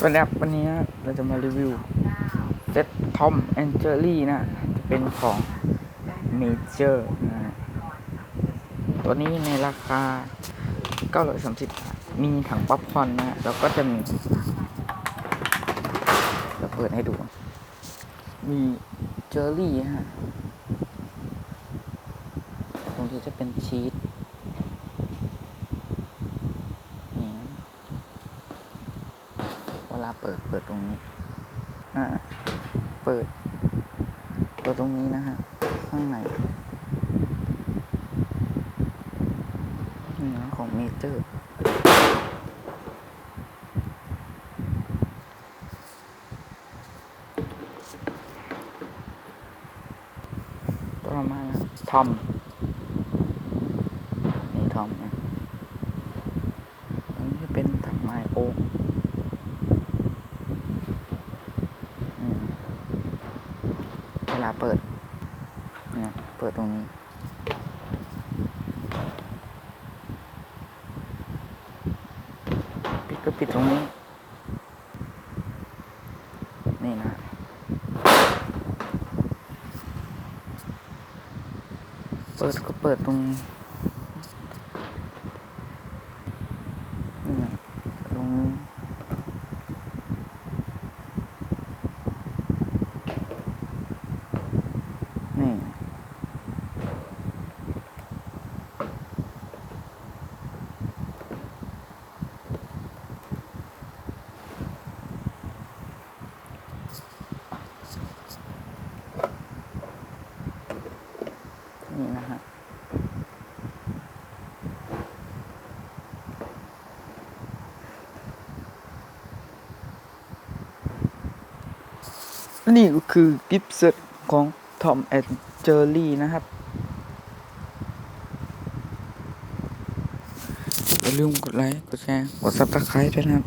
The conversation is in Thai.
สวัสดีครับวันนี้เราจะมารีวิวเซตทอมแอนเจอรี่นะจะเป็นของเมเจอร์นะตัวนี้ในราคา 930 บาท มีถังป๊อปคอนนะฮะแล้วก็จะมีจะเปิดให้ดู มีเจอรี่ฮะตรงที่จะเป็นชีสนี่ เว ลาเปิดเปิดตรงนี้ อ่า เปิด เปิดตรงนี้นะฮะ ข้างในนี่นะของเมเจอร์ต่อมาทอม นี่ทอมนะอันนี้จะเป็นถังไม้โอ๊ก อืมเวลาเปิดเนี่ยเปิดตรงนี้ ปิดก็ปิดตรงนี้ นี่นะเปิดก็เปิดตรงนี้นะตรงนี้ นี่ นี่นะฮะ นี่ก็คือกิฟต์เซตของทอมแอนเจอรี่นะครับอย่าลืมกดไลค์ กดแชร์ กดซับสไครต์ด้วยนะครับ